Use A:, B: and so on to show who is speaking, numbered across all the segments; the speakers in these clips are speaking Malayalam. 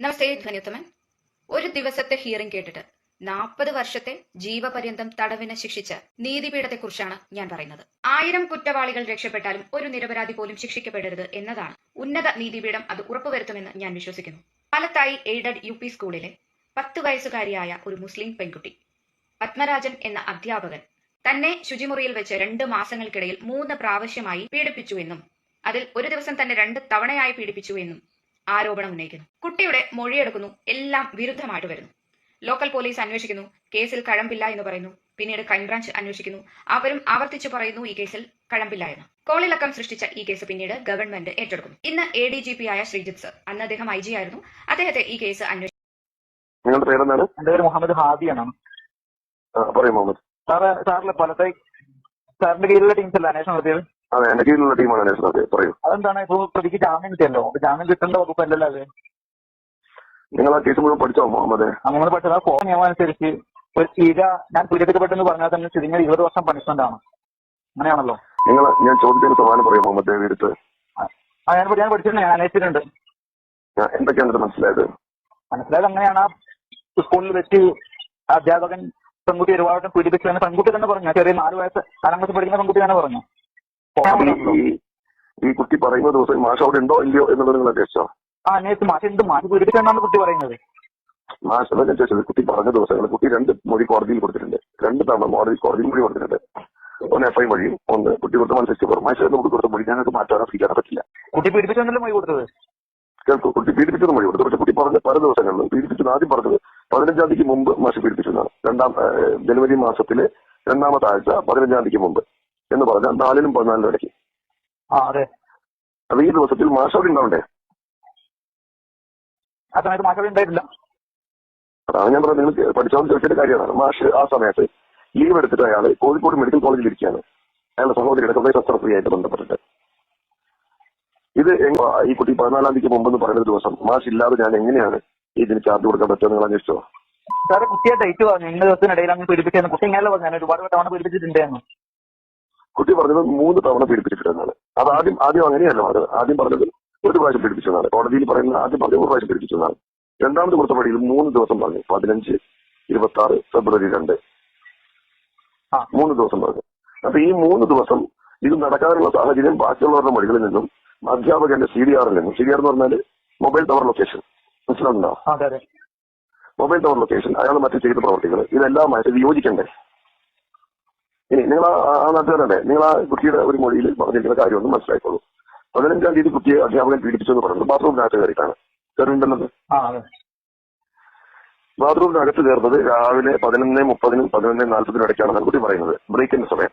A: നമസ്തേ ധ്വനിയുത്തമൻ. ഒരു ദിവസത്തെ ഹിയറിംഗ് കേട്ടിട്ട് നാൽപ്പത് വർഷത്തെ ജീവപര്യന്തം തടവിന് ശിക്ഷിച്ച നീതിപീഠത്തെക്കുറിച്ചാണ് ഞാൻ പറയുന്നത്. ആയിരം കുറ്റവാളികൾ രക്ഷപ്പെട്ടാലും ഒരു നിരപരാധി പോലും ശിക്ഷിക്കപ്പെടരുത് എന്നതാണ് ഉന്നത നീതിപീഠം അത് ഉറപ്പുവരുത്തുമെന്ന് ഞാൻ വിശ്വസിക്കുന്നു. പാലത്തായി എയ്ഡഡ് യു പി സ്കൂളിലെ പത്ത് വയസ്സുകാരിയായ ഒരു മുസ്ലിം പെൺകുട്ടി പത്മരാജൻ എന്ന അധ്യാപകൻ തന്നെ ശുചിമുറിയിൽ വെച്ച് രണ്ട് മാസങ്ങൾക്കിടയിൽ മൂന്ന് പ്രാവശ്യമായി പീഡിപ്പിച്ചു എന്നും അതിൽ ഒരു ദിവസം തന്നെ രണ്ട് തവണയായി പീഡിപ്പിച്ചു എന്നും ആരോപണം ഉന്നയിക്കുന്നു. കുട്ടിയുടെ മൊഴിയെടുക്കുന്നു. എല്ലാം വിരുദ്ധമായിട്ട് വരുന്നു. ലോക്കൽ പോലീസ് അന്വേഷിക്കുന്നു. കേസിൽ കഴമ്പില്ല എന്ന് പറയുന്നു. പിന്നീട് ക്രൈംബ്രാഞ്ച് അന്വേഷിക്കുന്നു. അവരും ആവർത്തിച്ചു പറയുന്നു ഈ കേസിൽ കഴമ്പില്ല എന്ന്. കോളിളക്കം സൃഷ്ടിച്ച ഈ കേസ് പിന്നീട് ഗവൺമെന്റ് ഏറ്റെടുക്കുന്നു. ഇന്ന് എ ഡി ജി പി ആയ ശ്രീജിത്ത് സർ. അന്ന് അദ്ദേഹം ഐ ജി ആയിരുന്നു. അദ്ദേഹത്തെ ഈ കേസ് അന്വേഷിച്ചു
B: നിങ്ങളുടെ പേരെന്താണ്
C: എന്റെ പേര് മുഹമ്മദ് ഹാദി
B: ആ, പറയൂ മുഹമ്മദ്.
C: സാറ് സാറിലെ പലത്തെ സാറിന്റെ കീഴിലുള്ള ടീംസ് അല്ല അന്വേഷണം നടത്തിയത്?
B: അതെ എന്റെ കീഴിലുള്ള ടീമാണ് അന്വേഷണം അതെ? പറയൂ.
C: അതെന്താണ്? ഇപ്പൊ പ്രതിക്ക് ജാമ്യം കിട്ടിയല്ലോ. അപ്പൊ ജാമ്യം കിട്ടേണ്ട വകുപ്പല്ലല്ലോ അത്?
B: നിങ്ങൾ ആ കേസ് മുഴുവൻ പഠിച്ചോ മുഹമ്മദ്?
C: അങ്ങനെ പഠിച്ചത് ആ കോ നിയമം അനുസരിച്ച് ഒരു ചീര ഞാൻ പീഡിപ്പിക്കപ്പെട്ടെന്ന് പറഞ്ഞാൽ തന്നെ ചുരുങ്ങിയ ഇരുപത് വർഷം പണിഷ്മെന്റ് ആണ്. അങ്ങനെയാണല്ലോ.
B: നിങ്ങൾ ഞാൻ ചോദിച്ചതിന് സമാനം പറയൂ മുഹമ്മദ് ദേവിടുത്ത്
C: ആ ഞാൻ ഞാൻ പഠിച്ചിട്ടുണ്ട് ഞാൻ അന്വേഷിച്ചിട്ടുണ്ട്
B: എന്തൊക്കെയാണ് ഇത് മനസ്സിലായത്?
C: മനസ്സിലായത് അങ്ങനെയാണ് ആ സ്കൂളിൽ വെച്ച് അധ്യാപകൻ പെൺകുട്ടി ഒരുപാട് പീഡിപ്പിച്ചു പെൺകുട്ടി തന്നെ പറഞ്ഞു. ചെറിയ നാല് വയസ്സ് നാലാം ക്ലാസ് പഠിക്കുന്ന പെൺകുട്ടി തന്നെ പറഞ്ഞു.
B: ഈ- കുട്ടി പറയുന്ന ദിവസം മാഷ് അവിടെ ഉണ്ടോ? ഇല്ലയോ എന്നുള്ളത് നിങ്ങൾ അന്വേഷിച്ചോ
C: ആ അന്വേഷിച്ച് മാഷ് എന്ത് മാഷ് കുട്ടി പറയുന്നത്?
B: മാഷ് അതാ ചോദിച്ചത്. കുട്ടി പറഞ്ഞ ദിവസങ്ങൾ കുട്ടി രണ്ട് മൊഴി കോടതിയിൽ കൊടുത്തിട്ടുണ്ട്. രണ്ട് തവണ മോഡി കോടതിയിൽ മൊഴി കൊടുത്തിട്ടുണ്ട്. ഒന്ന് എഫ് ഐ മൊഴിയും ഒന്ന് കുട്ടി കൊടുത്ത പറഞ്ഞു മാഷ് നമുക്ക് കൊടുത്ത മൊഴി ഞങ്ങൾക്ക് മാറ്റാനോ സ്വീകരിക്കാൻ പറ്റില്ല.
C: കുട്ടി പീഡിപ്പിച്ചെന്നല്ലേ മൊഴി കൊടുത്തത്?
B: കേൾക്കും കുട്ടി പീഡിപ്പിച്ചത് മൊഴി കൊടുത്തു. പക്ഷെ കുട്ടി പറഞ്ഞ പല ദിവസങ്ങളിലും പീഡിപ്പിച്ചത് ആദ്യം പറഞ്ഞത് പതിനഞ്ചാം തീയതിക്ക് മുമ്പ് മാഷ് പീഡിപ്പിച്ചതാണ് രണ്ടാം ജനുവരി മാസത്തിലെ രണ്ടാമത്തെ ആഴ്ച പതിനഞ്ചാം തീയതിക്ക് മുമ്പ്. എന്ന് പറഞ്ഞാൽ നാലിനും പതിനാലിനും ഇടയ്ക്ക്. അപ്പൊ ഈ ദിവസത്തിൽ മാഷ് ഉണ്ടാവണ്ടേ?
C: ഉണ്ടായിട്ടില്ല.
B: അതാണ് ഞാൻ പറഞ്ഞത്. നിങ്ങൾ പഠിച്ചോന്ന് ചോദിച്ചിട്ട് കാര്യമാണ്. മാഷ് ആ സമയത്ത് ലീവ് എടുത്തിട്ട് അയാൾ കോഴിക്കോട് മെഡിക്കൽ കോളേജിൽ ഇരിക്കുകയാണ്. അയാളുടെ സഹോദരിയുടെ ഹൃദയ ശസ്ത്രക്രിയയായിട്ട് ബന്ധപ്പെട്ടിട്ട്. ഇത് ഈ കുട്ടി പതിനാലാം തീയതിക്ക് മുമ്പെന്ന് പറയുന്ന ദിവസം മാഷ് ഇല്ലാതെ ഞാൻ എങ്ങനെയാണ് ഇതിന് ചാർജ് കൊടുക്കാൻ പറ്റുമോ നിങ്ങൾ അന്വേഷിച്ചോ?
C: സാറ് കുട്ടിയെ ഡേറ്റ് പറഞ്ഞു. ഇന്ന ദിവസത്തിനിടയിൽ അങ്ങ് പീഡിപ്പിച്ചു കുട്ടി ഇങ്ങനെ പറഞ്ഞു ഞാൻ ഒരുപാട് തവണ പീഡിപ്പിച്ചിട്ടുണ്ടെന്ന്
B: കുട്ടി പറഞ്ഞത് മൂന്ന് തവണ പീഡിപ്പിച്ചിട്ടുണ്ടെന്നാണ്. അത് ആദ്യം ആദ്യം അങ്ങനെയല്ല പറഞ്ഞത് ആദ്യം പറഞ്ഞത് ഒരു പ്രാവശ്യം പീഡിപ്പിച്ചതാണ് കോടതിയിൽ പറയുന്നത് ആദ്യം പറഞ്ഞത് ഒരു പ്രാവശ്യം പീഡിപ്പിച്ചതാണ് രണ്ടാമത് കൊടുത്ത പടിയിൽ മൂന്ന് ദിവസം പറഞ്ഞു. പതിനഞ്ച് ഇരുപത്തി ആറ് ഫെബ്രുവരി രണ്ട്. മൂന്ന് ദിവസം പറഞ്ഞു. അപ്പൊ ഈ മൂന്ന് ദിവസം ഇത് നടക്കാനുള്ള സാഹചര്യം ബാക്കിയുള്ളവരുടെ മടികളിൽ നിന്നും അധ്യാപകന്റെ സി ഡി ആറിൽ നിന്നും സി ഡി ആർ എന്ന് പറഞ്ഞാൽ മൊബൈൽ ടവർ ലൊക്കേഷൻ. മനസ്സിലാവുന്നുണ്ടോ? Mobile tower location. അയാൾ മറ്റു ചെയ്ത പ്രവർത്തികൾ. ഇതെല്ലാമായിട്ട് വിയോജിക്കണ്ടേ? ഇനി നിങ്ങൾ ആ- നാട്ടുകാരല്ലേ നിങ്ങൾ ആ കുട്ടിയുടെ ഒരു മൊഴിയിൽ പറഞ്ഞിരിക്കുന്ന കാര്യമൊന്നും മനസ്സിലായിക്കോളൂ. പതിനഞ്ചാം തീയതി കുട്ടിയെ അധ്യാപകൻ പീഡിപ്പിച്ചെന്ന് പറയുന്നത് ബാത്റൂമിനകത്ത് കയറിയിട്ടാണ്.
C: അതെ.
B: ബാത്റൂമിനകത്ത് കയറുന്നത് രാവിലെ പതിനൊന്ന് മുപ്പതിനും പതിനൊന്ന് നാൽപ്പതിനും ഇടയ്ക്കാണെന്നാണ് കുട്ടി പറയുന്നത്. ബ്രേക്കിന്റെ സമയം.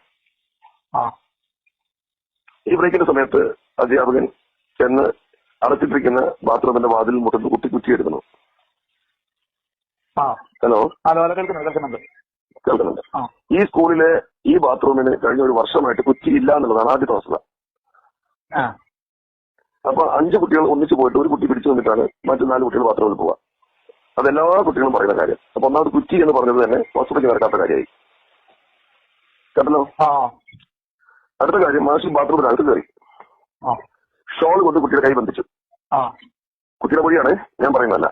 B: ഈ ബ്രേക്കിന്റെ സമയത്ത് അധ്യാപകൻ ചെന്ന് അടച്ചിട്ടിരിക്കുന്ന ബാത്റൂമിന്റെ വാതിൽ മുട്ടുന്ന കുട്ടി കുറ്റിയെടുക്കുന്നു. ഹലോ
C: കേൾക്കുന്നുണ്ട് കേൾക്കുന്നുണ്ട്.
B: കേൾക്കുന്നുണ്ട്. ഈ സ്കൂളിലെ ഈ ബാത്റൂമിന് കഴിഞ്ഞ ഒരു വർഷമായിട്ട് കുറ്റി ഇല്ല എന്നുള്ളതാണ് ആദ്യത്തെ വസ്തുത അപ്പൊ അഞ്ച് കുട്ടികൾ ഒന്നിച്ചു പോയിട്ട് ഒരു കുട്ടി പിടിച്ചു വന്നിട്ടാണ് മറ്റു നാല് കുട്ടികൾ ബാത്റൂമിൽ പോവുക. അതെല്ലാ കുട്ടികളും പറയുന്ന കാര്യം. അപ്പൊ ഒന്നാമത് കുറ്റി എന്ന് പറഞ്ഞത് തന്നെ വസ്തുതയ്ക്ക് നടക്കാത്ത കാര്യമായി. കേട്ടല്ലോ? അടുത്ത കാര്യം മാഷ് ബാത്റൂമിനകത്ത് കയറി. ഷോൾ കൊണ്ട് കുട്ടിയുടെ കൈ ബന്ധിച്ചു. കുട്ടിയുടെ വഴിയാണ് ഞാൻ പറയുന്നതല്ല.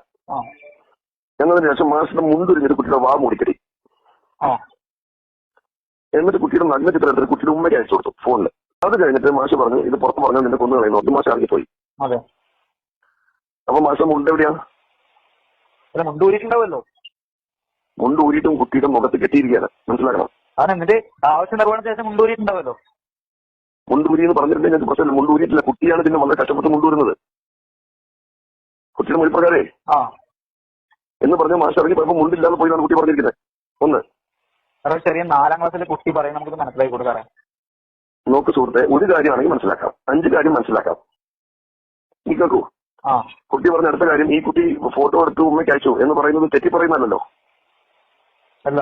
B: എന്നതിന് ശേഷം മാഷിന്റെ മുന്തുരിഞ്ഞിട്ട് കുട്ടിയുടെ വാ മൂടിക്കടി എന്നിട്ട് കുട്ടിയുടെ നല്ല ചിത്രം എടുത്തിട്ട് കുട്ടിയുടെ ഉമ്മയ്ക്ക് അയച്ചു കൊടുത്തു ഫോണിൽ അത് കഴിഞ്ഞിട്ട് മാഷ് പറഞ്ഞു ഇത് പുറത്ത് പറഞ്ഞാൽ നിന്റെ കൊന്നു കളയുന്നു. മാഷ് ഇറങ്ങിപ്പോയി.
C: അതെ.
B: അപ്പൊ മാഷ മുണ്ട് എവിടെയാ? മുണ്ട് ഊരിട്ടും കുട്ടിയുടെ മുഖത്ത് കെട്ടിയിരിക്കുകയാണ്. മനസ്സിലാക്കണം?
C: എന്നിട്ട് ആവശ്യ നിർവഹണത്തിന് ശേഷം മുണ്ടൂരിട്ടുണ്ടാവുമല്ലോ
B: മുണ്ടൂരി എന്ന് പറഞ്ഞിട്ടുണ്ടെങ്കിൽ പ്രശ്നമില്ല. മുണ്ടൂരിയിട്ടില്ല കുട്ടിയാണ് പിന്നെ വളരെ കഷ്ടപ്പെട്ട് മുണ്ടൂരുന്നത് കുട്ടിയുടെ
C: മുൻപ്രകാരേ
B: എന്ന് പറഞ്ഞ മാഷ് ഇറങ്ങി പോയപ്പോ മുണ്ടില്ലാതെ പോയി കുട്ടി പറഞ്ഞിരിക്കുന്നത്. ഒന്ന്.
C: കാരണം ചെറിയ നാലാം ക്ലാസ്സിലെ കുട്ടി പറയും നമുക്ക് മനസ്സിലാക്കി കൊടുക്കാറേ
B: നോക്ക് സുഹൃത്തെ ഒരു കാര്യമാണെങ്കിൽ മനസ്സിലാക്കാം. അഞ്ച് കാര്യം മനസ്സിലാക്കാം. നീ കേൾക്കൂ കുട്ടി പറഞ്ഞ അടുത്ത കാര്യം ഈ കുട്ടി ഫോട്ടോ എടുത്ത് ഉമ്മയ്ക്ക് അയച്ചു എന്ന് പറയുന്നത് തെറ്റി പറയുന്നല്ലോ
C: അല്ല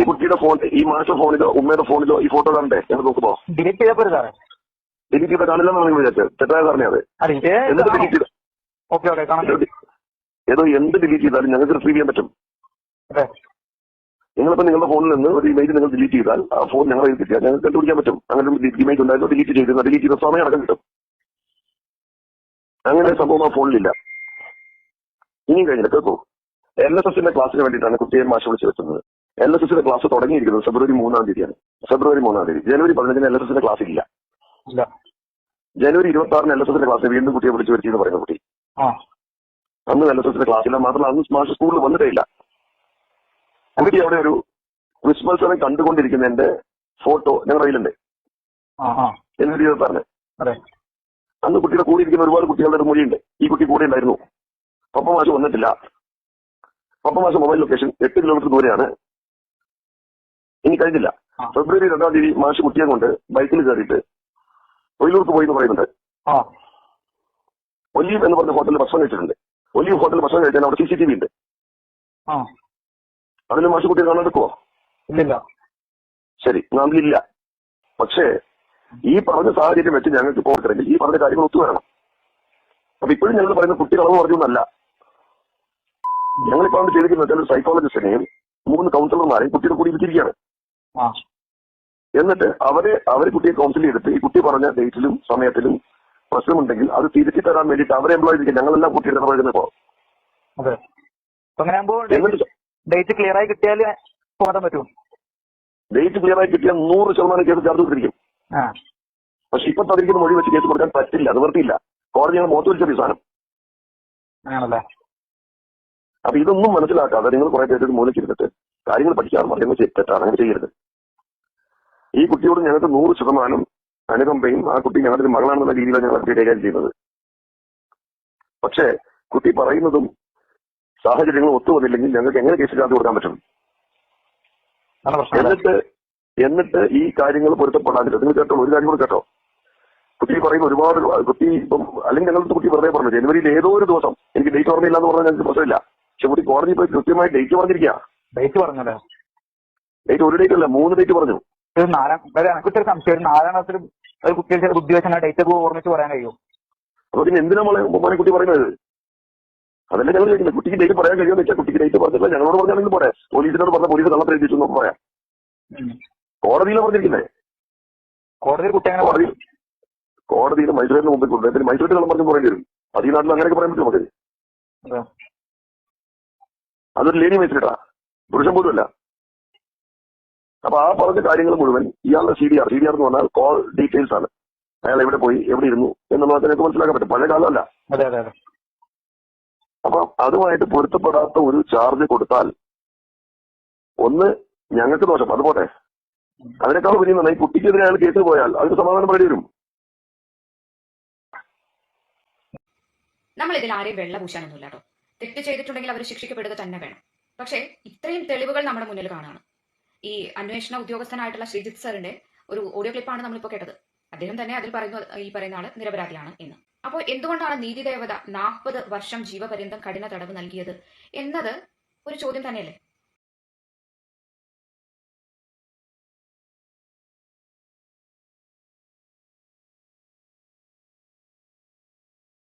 B: ഈ കുട്ടിയുടെ ഫോൺ ഈ മാഷ ഫോണിലോ ഉമ്മയുടെ ഫോണിലോ ഈ ഫോട്ടോ കണ്ടേ എന്ന് നോക്കുമ്പോ.
C: ഡിലീറ്റ് സാറേ?
B: ഡിലീറ്റ് ചെയ്ത കാണില്ലെന്നാണ് നിങ്ങൾ വിചാരിച്ചത്. തെറ്റായ പറഞ്ഞത് എന്നിട്ട് ഡിലീറ്റ് ചെയ്ത ഏതോ എന്ത് ഡിലീറ്റ് ചെയ്താലും ഞങ്ങൾക്ക് റിസീവ് ചെയ്യാൻ പറ്റും. നിങ്ങളിപ്പോ നിങ്ങളുടെ ഫോണിൽ നിന്ന് ഒരു ഇമേജ് നിങ്ങൾ ഡിലീറ്റ് ചെയ്താൽ ആ ഫോൺ ഞങ്ങൾ കിട്ടിയാൽ ഞങ്ങൾക്ക് കണ്ടുപിടിക്കാൻ പറ്റും. അങ്ങനെ ഇമേജ് ഉണ്ടായിരുന്നു ഡിലീറ്റ് ചെയ്തിരുന്ന ഡിലീറ്റ് ചെയ്ത സമയം അടക്കം കിട്ടും. അങ്ങനെ സംഭവം ആ ഫോണിലില്ല ഇനിയും കഴിഞ്ഞിട്ട് കേൾക്കൂ. എൽ എസ് എസിന്റെ ക്ലാസ്സിന് വേണ്ടിയിട്ടാണ് കുട്ടിയെ മാഷ വിളിച്ച് വെക്കുന്നത്. എൽ എസ് എസിന്റെ ക്ലാസ് തുടങ്ങിയിരിക്കുന്നത് ഫെബ്രുവരി മൂന്നാം തീയതിയാണ്. ഫെബ്രുവരി മൂന്നാം തീയതി. ജനുവരി പതിനഞ്ചിന് എൽ എസ് എസിന്റെ ക്ലാസ് ഇല്ല. ജനുവരി ഇരുപത്തി ആറിന് എൽ എസ് എസിന്റെ ക്ലാസ് വീണ്ടും കുട്ടിയെ വിളിച്ച് വരുത്തി എന്ന് പറയുന്ന കുട്ടി. അന്ന് എൽ എസ് എസിന്റെ ക്ലാസ് ഇല്ല. മാത്രമല്ല അന്ന് മാഷ് സ്കൂളിൽ വന്നിട്ടേ ഇല്ല. കുട്ടി അവിടെ ഒരു ക്രിസ്മത്സരം കണ്ടുകൊണ്ടിരിക്കുന്നതിന്റെ ഫോട്ടോ ഞങ്ങളുടെ കയ്യിലുണ്ട്.
C: ആ ആ. പറഞ്ഞു.
B: അന്ന് കുട്ടിയുടെ കൂടെ ഇരിക്കുന്ന ഒരുപാട് കുട്ടികളുടെ ഒരു മൊഴിയുണ്ട് ഈ കുട്ടി കൂടെ ഉണ്ടായിരുന്നു. പപ്പ മാഷ് വന്നിട്ടില്ല. പപ്പ മാഷ് മൊബൈൽ ലൊക്കേഷൻ എട്ട് കിലോമീറ്റർ ദൂരെയാണ്. ഇനി കഴിഞ്ഞില്ല. ഫെബ്രുവരി രണ്ടാം തീയതി മാഷ് കുട്ടിയെ കൊണ്ട് ബൈക്കിൽ കയറിയിട്ട് ഒയിലൂർക്ക് പോയി എന്ന് പറയുന്നുണ്ട്. ഒലീവ് എന്ന് പറഞ്ഞ ഹോട്ടലിൽ ഭക്ഷണം കഴിച്ചിട്ടുണ്ട്. ഒലീവ് ഹോട്ടലിൽ ഭക്ഷണം കഴിച്ചാൽ അവിടെ സി സി ടി വി ഉണ്ട്. അതിന് മാഷ് കുട്ടിയെ കാണാൻ എടുക്കുവോ?
C: ഇല്ലില്ല.
B: ശരി നാട്ടിലില്ല. പക്ഷേ ഈ പറഞ്ഞ സാഹചര്യം വെച്ച് ഞങ്ങൾക്ക് പോകണമെങ്കിൽ ഈ പറഞ്ഞ കാര്യങ്ങൾ ഒത്തുവരണം അപ്പൊ ഇപ്പോഴും ഞങ്ങൾ പറയുന്ന കുട്ടികൾ അളവ് പറഞ്ഞു എന്നല്ല. ഞങ്ങളിപ്പോ അവിടെ ചെയ്തിരിക്കുന്നത് വെച്ചാൽ ഒരു സൈക്കോളജിസ്റ്റിനെയും മൂന്ന് കൗൺസിലർമാരെയും കുട്ടിയുടെ കൂടി ഇരുത്തിയിരിക്കുകയാണ്. എന്നിട്ട് അവരെ അവർ കുട്ടിയെ കൗൺസിൽ ചെയ്തിട്ട് ഈ കുട്ടി പറഞ്ഞ ഡേറ്റിലും സമയത്തിലും പ്രശ്നമുണ്ടെങ്കിൽ അത് തിരുത്തി തരാൻ വേണ്ടിയിട്ട് അവരെ എംപ്ലോയ് ചെയ്തിരിക്കും ഞങ്ങളെല്ലാം കുട്ടിയുടെ ഇടപഴകുന്നപ്പോ
C: അതെ. ഡേറ്റ് ക്ലിയർ ആയി കിട്ടിയാൽ പോകാൻ പറ്റും.
B: ഡേറ്റ് ക്ലിയർ ആയി കിട്ടിയാൽ നൂറ് ശതമാനം കേസ് ചാർജ് കൊടുത്തിരിക്കും. പക്ഷെ ഇപ്പൊ തന്നിരിക്കുന്ന മൊഴി വെച്ച് കേസ് കൊടുക്കാൻ പറ്റില്ല. നിവർത്തിയില്ല കോടതി ഞങ്ങൾ മുഖത്ത് വിളിച്ച സാധനം
C: ആണല്ലേ?
B: അപ്പൊ ഇതൊന്നും മനസ്സിലാക്കാതെ നിങ്ങൾ കുറെ പേര് മൂലക്കിരുന്നിട്ട് കാര്യങ്ങൾ പഠിക്കാതെ പറയുന്നത് തെറ്റാണ്. അങ്ങനെ ചെയ്യരുത്. ഈ കുട്ടിയോട് ഞങ്ങൾക്ക് നൂറ് ശതമാനം അനുകമ്പയും ആ കുട്ടി ഞങ്ങളുടെ മകളാണെന്നുള്ള രീതിയിലാണ് ഞങ്ങൾ കൈകാര്യം ചെയ്യുന്നത്. പക്ഷേ കുട്ടി പറയുന്നതും സാഹചര്യങ്ങളും ഒത്തുവന്നില്ലെങ്കിൽ ഞങ്ങൾക്ക് എങ്ങനെ കേസ് ചാർജ് കൊടുക്കാൻ പറ്റും? എന്നിട്ട് എന്നിട്ട് ഈ കാര്യങ്ങൾ പൊരുത്തപ്പെടാതില്ല നിങ്ങൾ കേട്ടോ ഒരു കാര്യം കൂടെ കേട്ടോ. കുട്ടി പറയുന്ന ഒരുപാട് കുട്ടി ഇപ്പം അല്ലെങ്കിൽ ഞങ്ങളുടെ കുട്ടി വെറുതെ പറഞ്ഞു ജനുവരിയിൽ ഏതോ ഒരു ദിവസം എനിക്ക് ഡേറ്റ് ഓർമ്മയില്ല എന്ന് പറഞ്ഞാൽ ഞങ്ങൾക്ക് പ്രശ്നമില്ല. പക്ഷെ കുട്ടി കോടതി പോയി കൃത്യമായി ഡേറ്റ് പറഞ്ഞിരിക്കുക
C: ഡേറ്റ് പറഞ്ഞല്ലേ
B: ഡേറ്റ് ഒരു ഡേറ്റ് അല്ല മൂന്ന് ഡേറ്റ് പറഞ്ഞു.
C: നാലാം അതായത് എനിക്ക് ഒരു സംശയം നാലാം ക്ലാസ്സിൽ ഒരു ബുദ്ധി വെച്ചാൽ ഡേറ്റ് ഓർമ്മിച്ച് പറയാൻ കഴിയും.
B: അപ്പൊ പിന്നെ എന്തിനാ മോളെ കുട്ടി പറയുന്നത്? അതല്ലേ ഞങ്ങൾ ചോദിക്കുന്നത്? കുട്ടിക്ക് ഡേറ്റ് പറയാൻ കഴിയുമെന്ന് വെച്ചാൽ കുട്ടിക്ക് ഡേറ്റ് പറഞ്ഞില്ല ഞങ്ങളോട് പറഞ്ഞാണെങ്കിൽ പോരെ. പോലീസിനോട് പറഞ്ഞ പോലീസ് കള്ളത്തിൽ എഴുതിച്ചു എന്ന് പറയാം. കോടതിയിലാണ് പറഞ്ഞിരിക്കുന്നത്
C: കോടതിയിൽ കുട്ടി അങ്ങനെ
B: കോടതി കോടതിയിൽ മജിസ്ട്രേറ്റിന് മുമ്പിൽ കൊണ്ടുപോയി പിന്നെ മജിസ്ട്രേറ്റ് കള്ളം പറഞ്ഞു പറയേണ്ടി വരും. അത് ഈ നാട്ടിൽ അങ്ങനെയൊക്കെ പറയാൻ പറ്റും നമുക്ക്?
C: അതെ.
B: അതൊരു ലേനി മജിസ്ട്രേറ്റാ പുരുഷൻ പോലും അല്ല. അപ്പൊ ആ പറഞ്ഞ കാര്യങ്ങൾ മുഴുവൻ ഇയാളുടെ C D R. C D R എന്ന് പറഞ്ഞാൽ കോൾ ഡീറ്റെയിൽസ് ആണ്. അയാൾ എവിടെ പോയി എവിടെ ഇരുന്നു എന്നുള്ളത് അതിനൊക്കെ മനസ്സിലാക്കാൻ പറ്റും. പഴയ കാലമല്ല
C: അതെ അതെ അതെ
B: അപ്പൊ അതുമായിട്ട് പൊരുത്തപ്പെടാത്ത ഒരു ചാർജ് കൊടുത്താൽ ഒന്ന് ഞങ്ങൾക്ക് ദോഷം. അത് പോട്ടെ. അതിനേക്കാൾ വലിയ നന്നായി കുട്ടിക്കെതിരെ അയാൾ കേസിൽ പോയാൽ അതിന് സമാധാനം പറയേണ്ടി വരും.
A: നമ്മൾ ഇതിൽ ആരെയും വെള്ള പൂശാനൊന്നുമില്ല കേട്ടോ. തെറ്റ് ചെയ്തിട്ടുണ്ടെങ്കിൽ അവർ ശിക്ഷിക്കപ്പെടുക തന്നെ വേണം. പക്ഷേ ഇത്രയും തെളിവുകൾ നമ്മുടെ മുന്നിൽ കാണുകയാണ്. ഈ അന്വേഷണ ഉദ്യോഗസ്ഥനായിട്ടുള്ള ശ്രീജിത്ത് സാറിന്റെ ഒരു ഓഡിയോ ക്ലിപ്പാണ് നമ്മളിപ്പോൾ കേട്ടത്. അദ്ദേഹം തന്നെ അതിൽ പറയുന്നു ഈ പറയുന്ന ആൾ നിരപരാധിയാണ് എന്ന്. അപ്പോൾ എന്തുകൊണ്ടാണ് നീതിദേവത നാൽപ്പത് വർഷം ജീവപര്യന്തം കഠിന തടവ് നൽകിയത്? എന്നത് ഒരു ചോദ്യം തന്നെയല്ലേ?